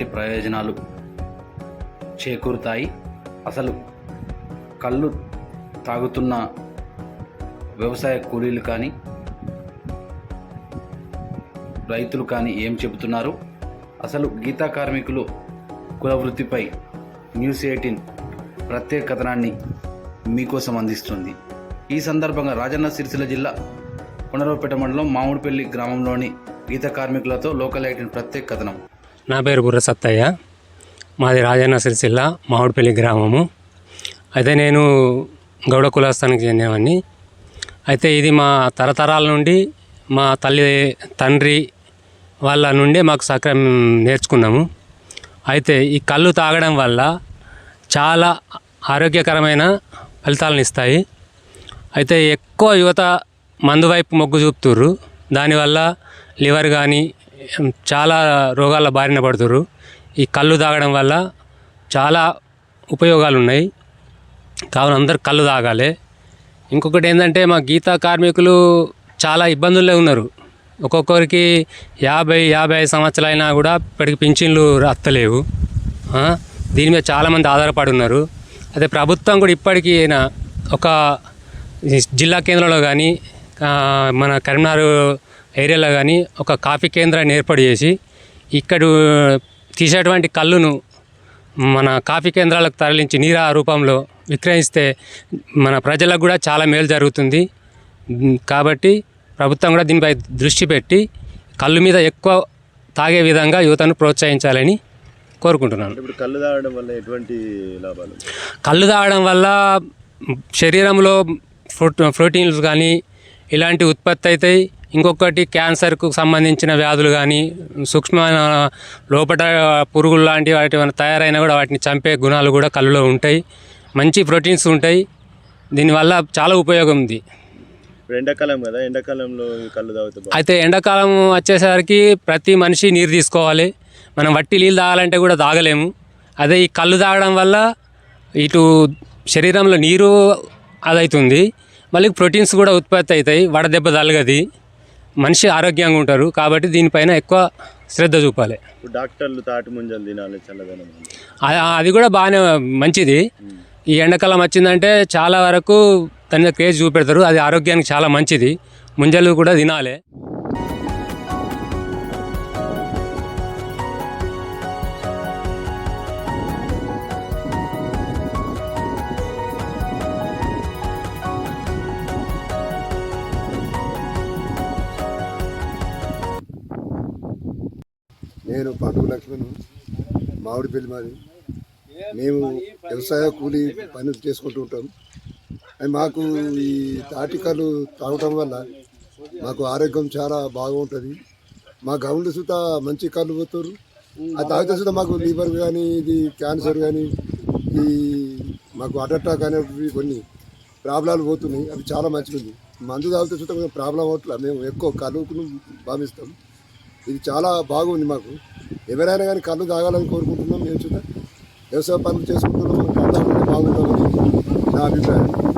ఎలాంటి ప్రయోజనాలు చేకూరుతాయి? అసలు కళ్ళు తాగుతున్న వ్యవసాయ కూలీలు కానీ రైతులు కానీ ఏం చెబుతున్నారు? అసలు గీతా కార్మికులు కుల వృత్తిపై న్యూస్ ఎయిటీన్ ప్రత్యేక కథనాన్ని మీకోసం అందిస్తుంది. ఈ సందర్భంగా రాజన్న సిరిసిల్ల జిల్లా పునరవపేట మండలం మామిడిపల్లి గ్రామంలోని గీత కార్మికులతో లోకల్ ఎయిటీన్ ప్రత్యేక కథనం. నా పేరు బుర్ర సత్తయ్య. మాది రాజన్న సిరిసిల్ల మామిడిపల్లి గ్రామము. అయితే నేను గౌడ కులాస్థానికి చెందినవాడిని అయితే ఇది మా తరతరాల నుండి మా తల్లి తండ్రి వాళ్ళ నుండి మాకు సక్రమం నేర్చుకున్నాము. అయితే ఈ కళ్ళు తాగడం వల్ల చాలా ఆరోగ్యకరమైన ఫలితాలను ఇస్తాయి. అయితే ఎక్కువ యువత మందు వైపు మొగ్గు చూపుతుర్రు. దానివల్ల లివర్ కానీ చాలా రోగాల బారిన పడుతుర్రు. ఈ కళ్ళు తాగడం వల్ల చాలా ఉపయోగాలు ఉన్నాయి కావున అందరు కళ్ళు తాగాలి. ఇంకొకటి ఏంటంటే మా గీతా కార్మికులు చాలా ఇబ్బందుల్లో ఉన్నారు. ఒక్కొక్కరికి యాభై యాభై ఐదు సంవత్సరాలు అయినా కూడా ఇప్పటికి పింఛన్లు రత్తలేవు. దీని మీద చాలామంది ఆధారపడి ఉన్నారు. అదే ప్రభుత్వం కూడా ఇప్పటికీ అయినా ఒక జిల్లా కేంద్రంలో కానీ మన కరీంనగర్ ఏరియాలో కానీ ఒక కాఫీ కేంద్రాన్ని ఏర్పాటు చేసి ఇక్కడ తీసేటువంటి కళ్ళును మన కాఫీ కేంద్రాలకు తరలించి నీరా రూపంలో విక్రయిస్తే మన ప్రజలకు కూడా చాలా మేలు జరుగుతుంది. కాబట్టి ప్రభుత్వం కూడా దీనిపై దృష్టి పెట్టి కళ్ళు మీద ఎక్కువ తాగే విధంగా యువతను ప్రోత్సహించాలని కోరుకుంటున్నాను. ఇప్పుడు కళ్ళు తాగడం వల్ల ఎటువంటి లాభాలు? కళ్ళు తాగడం వల్ల శరీరంలో ప్రోట్ ప్రోటీన్స్ కానీ ఇలాంటి ఉత్పత్తి అవుతాయి. ఇంకొకటి క్యాన్సర్కు సంబంధించిన వ్యాధులు కానీ సూక్ష్మ లోపల పురుగులు లాంటి వాటి తయారైనా కూడా వాటిని చంపే గుణాలు కూడా కళ్ళులో ఉంటాయి. మంచి ప్రోటీన్స్ ఉంటాయి. దీనివల్ల చాలా ఉపయోగం ఉంది. ఎండాకాలం కదా ఎండాకాలంలో కళ్ళు తాగితే బాగా అయితే ఎండాకాలం వచ్చేసరికి ప్రతి మనిషి నీరు తీసుకోవాలి. మనం వట్టి నీళ్ళు తాగాలంటే కూడా తాగలేము. అదే ఈ కళ్ళు తాగడం వల్ల ఇటు శరీరంలో నీరు అదవుతుంది మళ్ళీ ప్రోటీన్స్ కూడా ఉత్పత్తి అవుతాయి. వడదెబ్బ తలగది మనిషి ఆరోగ్యంగా ఉంటారు కాబట్టి దీనిపైన ఎక్కువ శ్రద్ధ చూపాలి. డాక్టర్లు తాటి ముంజలు తినాలి చల్లదనం అది కూడా బాగానే మంచిది. ఈ ఎండాకాలం వచ్చిందంటే చాలా వరకు దాని మీద క్రేజ్ చూపెడతారు. అది ఆరోగ్యానికి చాలా మంచిది. ముంజలు కూడా తినాలి. నేను పండుగ లక్ష్మణ్ మామిడిపల్లి మాది. మేము వ్యవసాయ కూలి పనులు చేసుకుంటూ ఉంటాం. మాకు ఈ తాటికలు తాగటం వల్ల మాకు ఆరోగ్యం చాలా బాగుంటుంది. మా గౌండ్ సుత మంచి కళ్ళు పోతారు. ఆ తాగితే సుత మాకు లివర్ కానీ ఇది క్యాన్సర్ కానీ ఈ మాకు హార్ట్ అటాక్ అనేవి కొన్ని ప్రాబ్లాలు పోతున్నాయి. అవి చాలా మంచిగా ఉంది మందు తాగితే సుత కొంచెం ప్రాబ్లం అవట్లా మేము ఎక్కువ కలువుకుని భావిస్తాం ఇది చాలా బాగుంది మాకు. ఎవరైనా కానీ కళ్ళు తాగాలని కోరుకుంటున్నాం మేము చూద్దాం. వ్యవసాయ పనులు చేసుకుంటున్నాం. కళ్ళు బాగుంటుందని నా అభిప్రాయం.